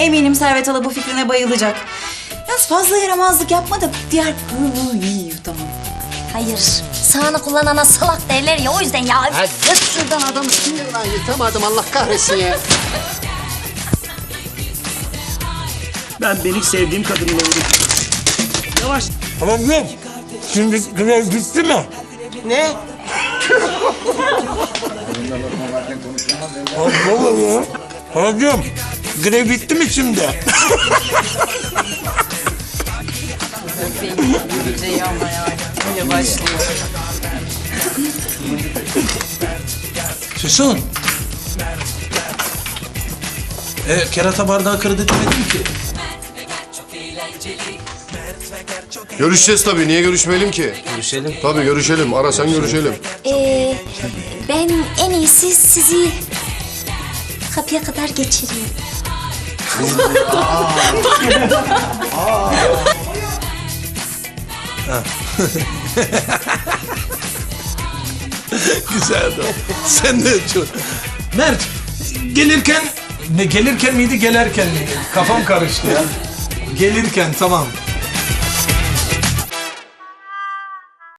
Eminim Servet Hala bu fikrine bayılacak. Yalnız fazla yaramazlık yapma da diğer tamam. Hayır. Sağını kullanana salak derler ya o yüzden ya. Ha geç şuradan adamı sinirden yırtamadım Allah kahretsin ya. Ben benim sevdiğim kadınla uğraşıyorum. Yavaş. Halacığım şimdi grev bitti mi? Ne? Ha, ne oluyor? Halacığım grev bitti mi şimdi? Füsun. E, kerata bardağı kırdı demedim ki. Görüşeceğiz tabii. Niye görüşmeyelim ki? Görüşelim. Tabii görüşelim. Arasan görüşelim. Ee, ben en iyisi sizi kapıya kadar geçireyim. Güzeldi o. Sen de çok. Mert, gelirken... Ne gelirken miydi, gelerken miydi? Kafam karıştı ya. Gelirken tamam.